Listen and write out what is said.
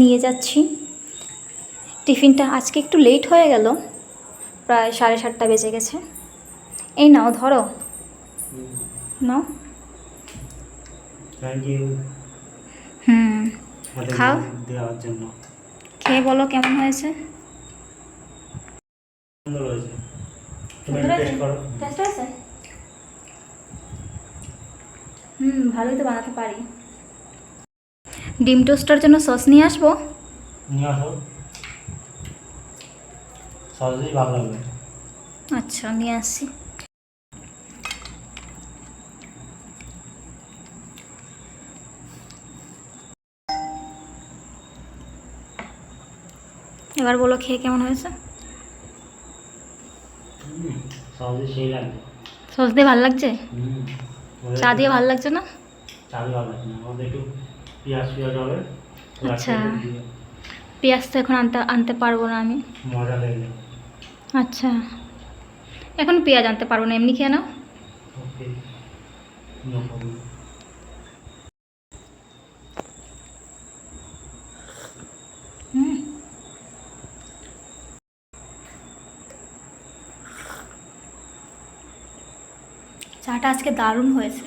নিয়ে যাচ্ছি। টিফিনটা আজকে একটু লেট হয়ে গেল প্রায় সাড়ে সাতটা বেজে গেছে। এই নাও ধরো। নাও। হুম খাও। দেওয়ার জন্য। খেয়ে বলো কেমন হয়েছে? হুম ভালোই তো বানাতে পারি। ডিম টোস্টার জন্য সস নিয়ে আসব? নিয়ে আসো ভালো লাগবে আচ্ছা নিয়ে আসছি এবার বলো খেয়ে কেমন হয়েছে? সস দিয়ে ভালো লাগছে? চা দিয়ে ভালো লাগছে না? চা দিয়ে ভালো লাগবে না। একটু পেঁয়াজ পেঁয়াজ হবে। আচ্ছা। পেঁয়াজ তো এখন আনতে আনতে পারব না আমি। মজা লেগে। আচ্ছা। এখন পেঁয়াজ আনতে পারব না এমনি খেয়ে নাও। চাটা আজকে দারুণ হয়েছে।